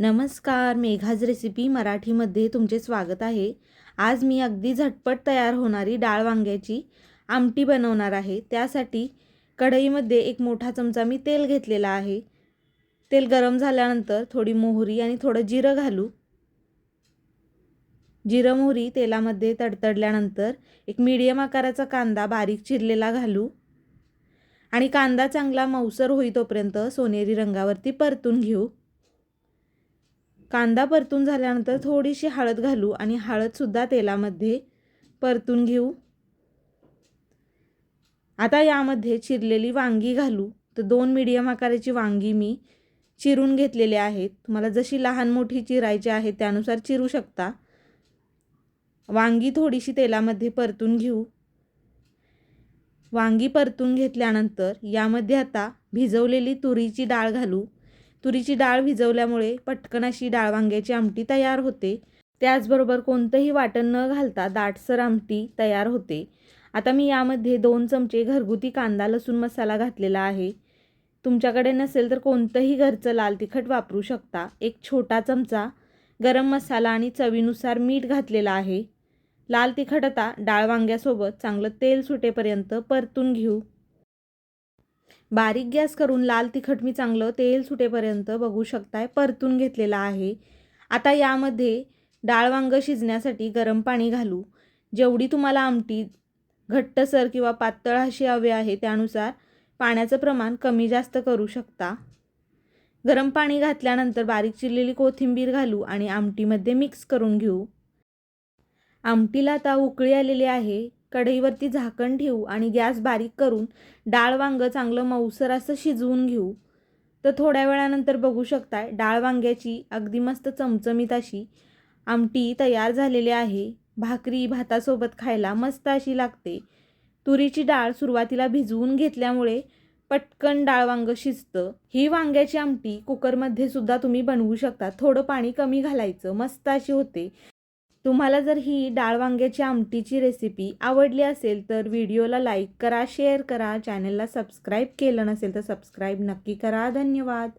नमस्कार मेघाज रेसिपी मराठीमध्ये तुमचे स्वागत आहे. आज मी अगदी झटपट तयार होणारी डाळ वांग्याची आमटी बनवणार आहे. त्यासाठी कढईमध्ये एक मोठा चमचा मी तेल घेतलेला आहे. तेल गरम झाल्यानंतर थोडी मोहरी आणि थोडं जिरं घालू. जिरं मोहरी तेलामध्ये तडतडल्यानंतर एक मीडियम आकाराचा कांदा बारीक चिरलेला घालू. आणि कांदा चांगला मऊसर होई तोपर्यंत सोनेरी रंगावरती परतून घेऊ. कांदा परतून झाल्यानंतर थोडीशी हळद घालू आणि हळदसुद्धा तेलामध्ये परतून घेऊ. आता यामध्ये चिरलेली वांगी घालू. तर दोन मीडियम आकाराची वांगी मी चिरून घेतलेले आहेत तुम्हाला जशी लहान मोठी चिरायची आहे त्यानुसार चिरू शकता. वांगी थोडीशी तेलामध्ये परतून घेऊ. वांगी परतून घेतल्यानंतर यामध्ये आता भिजवलेली तुरीची डाळ घालू. तुरीची डाळ भिजवल्यामुळे पटकन अशी डाळ वांग्याची आमटी तयार होते. त्याचबरोबर कोणतंही वाटण न घालता दाटसर आमटी तयार होते. आता मी यामध्ये दोन चमचे घरगुती कांदा लसूण मसाला घातलेला आहे. तुमच्याकडे नसेल तर कोणतंही घरचं लाल तिखट वापरू शकता. एक छोटा चमचा गरम मसाला आणि चवीनुसार मीठ घातलेला आहे. लाल तिखट आता डाळ वांग्यासोबत चांगलं तेल सुटेपर्यंत परतून घेऊ. बारीक गॅस करून लाल तिखट मी चांगलं तेल सुटेपर्यंत बघू शकताय परतून घेतलेलं आहे. आता यामध्ये डाळ वांग शिजण्यासाठी गरम पाणी घालू. जेवढी तुम्हाला आमटी घट्टसर किंवा पातळ अशी हवी आहे त्यानुसार पाण्याचं प्रमाण कमी जास्त करू शकता. गरम पाणी घातल्यानंतर बारीक चिरलेली कोथिंबीर घालू आणि आमटीमध्ये मिक्स करून घेऊ. आमटीला आता उकळी आलेली आहे. कढईवरती झाकण ठेवू आणि गॅस बारीक करून डाळ वांगं चांगलं मऊसर असं शिजवून घेऊ. तर थोड्या वेळानंतर बघू शकताय डाळ वांग्याची अगदी मस्त चमचमीत अशी आमटी तयार झालेली आहे. भाकरी भातासोबत खायला मस्त अशी लागते. तुरीची डाळ सुरुवातीला भिजवून घेतल्यामुळे पटकन डाळ वांगं शिजतं. ही वांग्याची आमटी कुकरमध्ये सुद्धा तुम्ही बनवू शकता. थोडं पाणी कमी घालायचं मस्त अशी होते. तुम्हाला जर ही डाळ वांग्याची आमटीची रेसिपी आवडली असेल तर व्हिडिओला लाईक करा शेअर करा चॅनलला सबस्क्राईब केलं नसेल तर सबस्क्राईब नक्की करा. धन्यवाद.